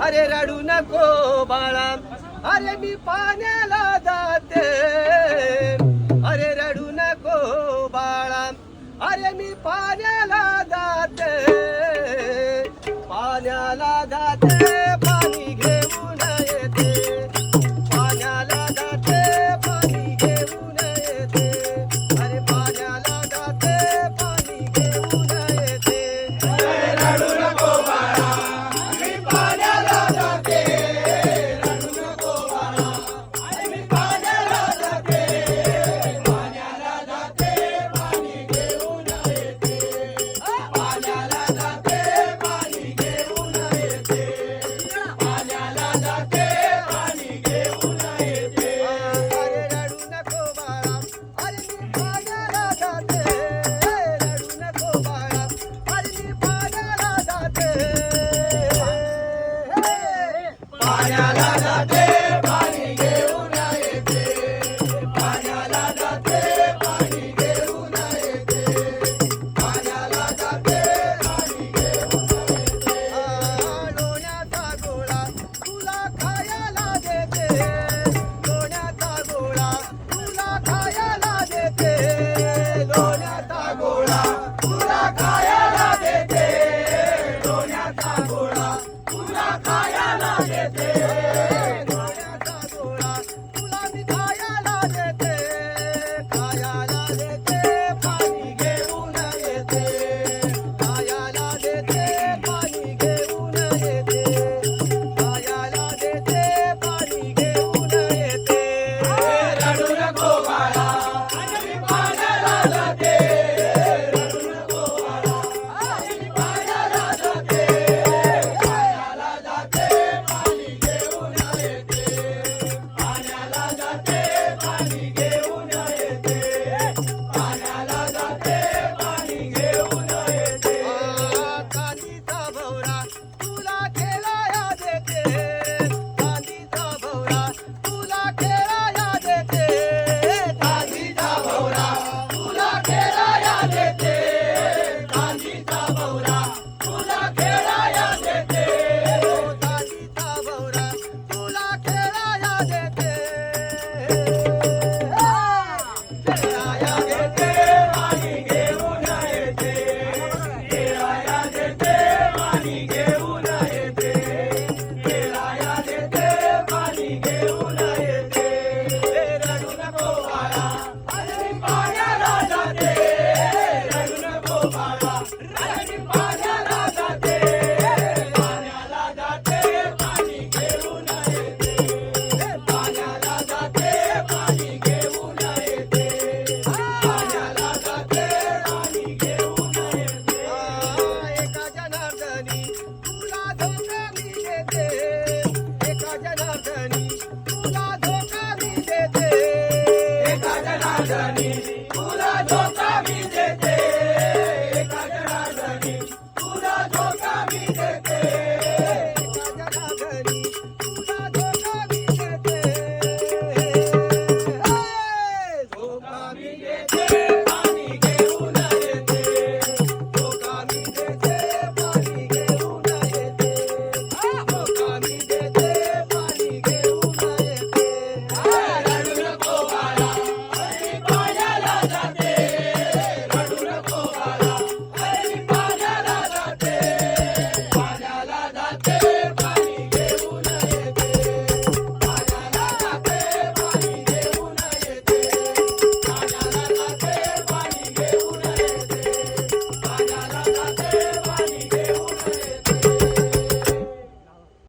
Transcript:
अरे रडू नको बाळा. अरे मी पाण्याला जाते. अरे रडू नको बाळा. अरे मी पाण्याला जाते. पाण्याला जाते. Yeah, la la la రాజా